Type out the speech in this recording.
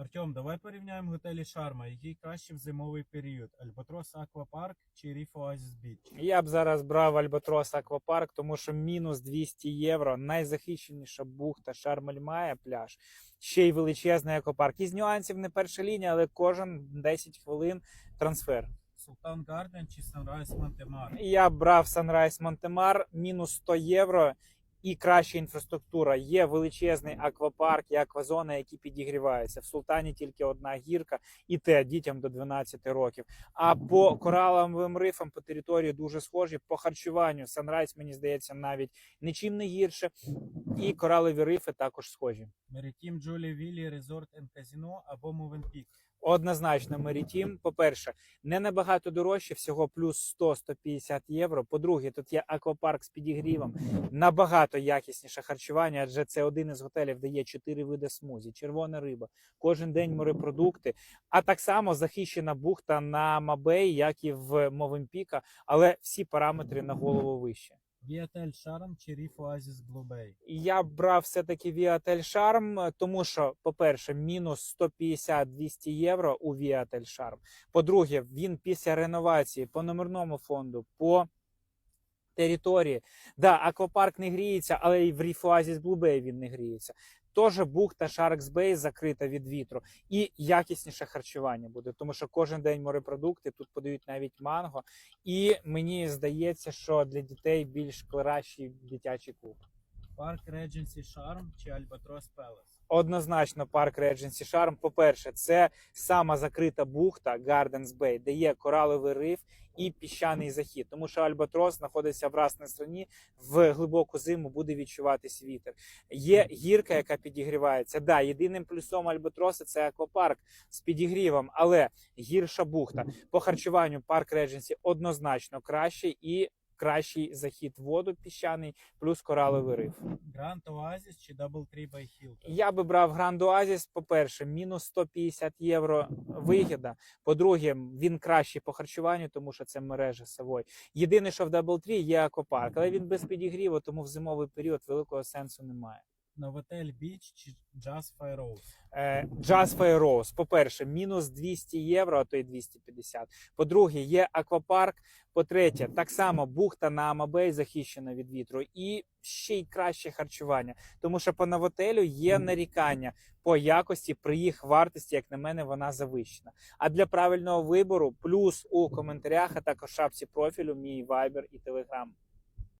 Артем, давай порівняємо готелі Шарма, який краще в зимовий період: Альбатрос Аквапарк чи Ріф Оазіс Біч. Я б зараз брав Альбатрос Аквапарк, тому що мінус 200 євро, найзахищеніша бухта Шармель має пляж, ще й величезний аквапарк. Із нюансів не перша лінія, але кожен 10 хвилин трансфер. Султан Гарден чи Санрайз Монтемар. Я б брав Sunrise Монтемар, мінус 100 євро і краща інфраструктура. Є величезний аквапарк і аквазона, які підігріваються. В Султані тільки одна гірка, і те дітям до 12 років. А по кораловим рифам по території дуже схожі. По харчуванню Sunrise, мені здається, навіть нічим не гірше. І коралові рифи також схожі. Меритім Джолі Віллі Резорт Казіно або Мувенпік. Однозначно, Мерітім, по-перше, не набагато дорожче, всього плюс 100-150 євро. По-друге, тут є аквапарк з підігрівом, набагато якісніше харчування, адже це один із готелів, де є чотири види смузі, червона риба, кожен день морепродукти. А так само захищена бухта на Мабей, як і в Мовимпіка, але всі параметри на голову вище. Віатель Шарм чи Ріф Оазіс Блубей. Я брав все-таки Віатель Шарм, тому що, по-перше, мінус 150-200 євро у Віатель Шарм. По-друге, він після реновації по номерному фонду, по території. Да, аквапарк не гріється, але і в Ріфуазі з Блубей він не гріється. Тож бухта Sharks Bay закрита від вітру і якісніше харчування буде, тому що кожен день морепродукти тут подають навіть манго. І мені здається, що для дітей більш кращий дитячий клуб. Парк Редженсі Шарм чи Альбатрос Пелес. Однозначно, парк Редженсі Шарм. По-перше, це сама закрита бухта Gardens Bay, де є кораловий риф і піщаний захід. Тому що Альбатрос знаходиться в расній страні, в глибоку зиму буде відчуватись вітер. Є гірка, яка підігрівається. Да, єдиним плюсом Альбатроса це аквапарк з підігрівом, але гірша бухта. По харчуванню парк Редженсі однозначно краще і кращий захід в воду піщаний, плюс кораловий риф. Гранд Оазіс чи Дабл Трі Бай Я би брав Гранд Оазіс, по-перше, мінус 150 євро вигіда. По-друге, він кращий по харчуванню, тому що це мережа Савой. Єдине, що в Дабл Трі є аквапарк, але він без підігріву, тому в зимовий період великого сенсу немає. Новотель Біч чи Джаз Файроуз. Е, Jazz Fire Rose, по-перше, мінус 200 євро, а то й 250. По-друге, є аквапарк. По-третє, так само бухта на Амабей захищена від вітру, і ще й краще харчування. Тому що по новотелю є нарікання по якості при їх вартості, як на мене, вона завищена. А для правильного вибору плюс у коментарях, а також шапці профілю, мій вайбер і телеграм.